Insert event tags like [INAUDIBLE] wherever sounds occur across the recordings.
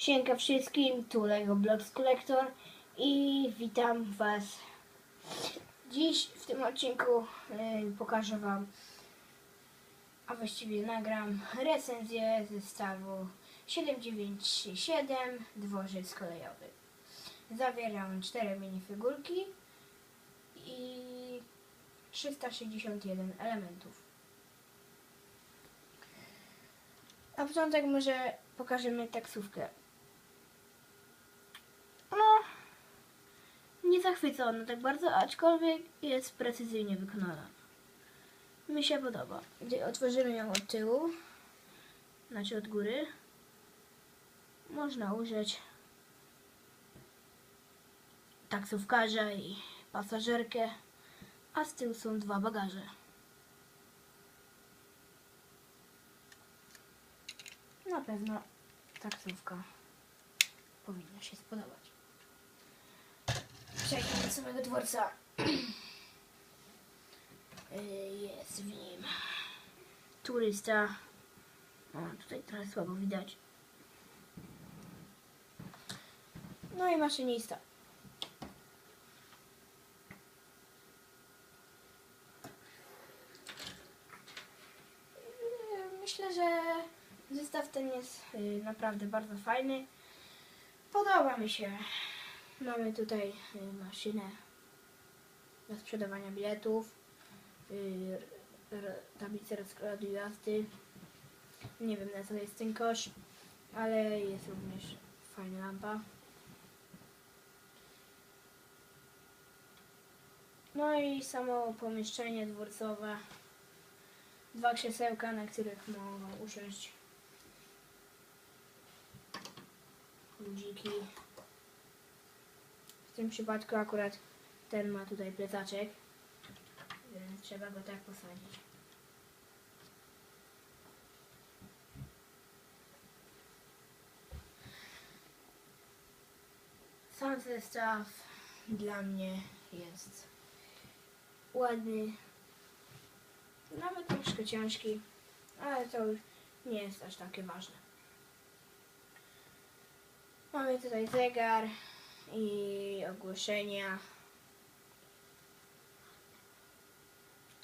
Siemka wszystkim, tu Lego Blocks Collector i witam Was. Dziś w tym odcinku y, pokażę Wam, a właściwie nagram recenzję zestawu 7937 Dworzec Kolejowy. Zawiera on 4 minifigurki i 361 elementów. Na początek może pokażemy taksówkę. No, nie zachwyca ona tak bardzo, aczkolwiek jest precyzyjnie wykonana. Mi się podoba. Gdy otworzymy ją od tyłu, znaczy od góry, można użyć taksówkarza i pasażerkę, a z tyłu są dwa bagaże. Na pewno taksówka powinna się spodobać. Przejdźmy do samego dworca. [CLEARS THROAT] Y, Jest w nim turysta. O, tutaj trochę słabo widać. No i maszynista. Myślę, że zestaw ten jest y, naprawdę bardzo fajny. Podoba mi się. Mamy tutaj y, maszynę do sprzedawania biletów, y, tablicę rozkładu jazdy. Nie wiem na co jest ten kosz, ale jest również fajna lampa. No i samo pomieszczenie dworcowe. Dwa krzesełka, na których mogą usiąść ludziki. Tym przypadku akurat ten ma tutaj plecaczek, więc trzeba go tak posadzić. Sam zestaw dla mnie jest ładny, nawet troszkę ciężki, ale to już nie jest aż takie ważne. Mamy tutaj zegar i ogłoszenia.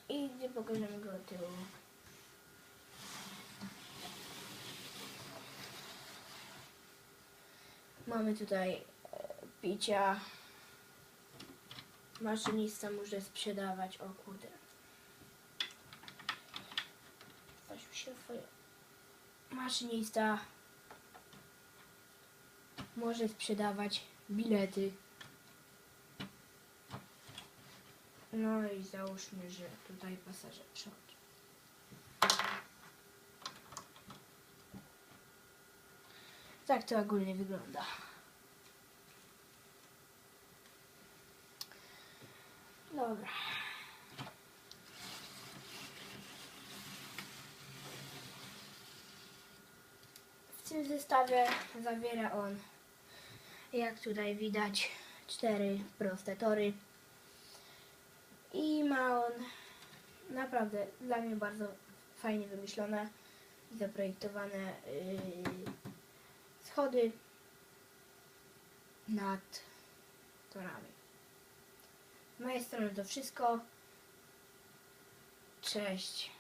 I gdzie pokażemy go tyłu. Mamy tutaj picia. Maszynista może sprzedawać. O kurde. Się. Maszynista może sprzedawać bilety. No i załóżmy, że tutaj pasażer przechodzi. Tak to ogólnie wygląda. Dobra. W tym zestawie zawiera on jak tutaj widać, cztery proste tory. I ma on naprawdę dla mnie bardzo fajnie wymyślone i zaprojektowane yy, schody nad torami. Z mojej strony to wszystko. Cześć.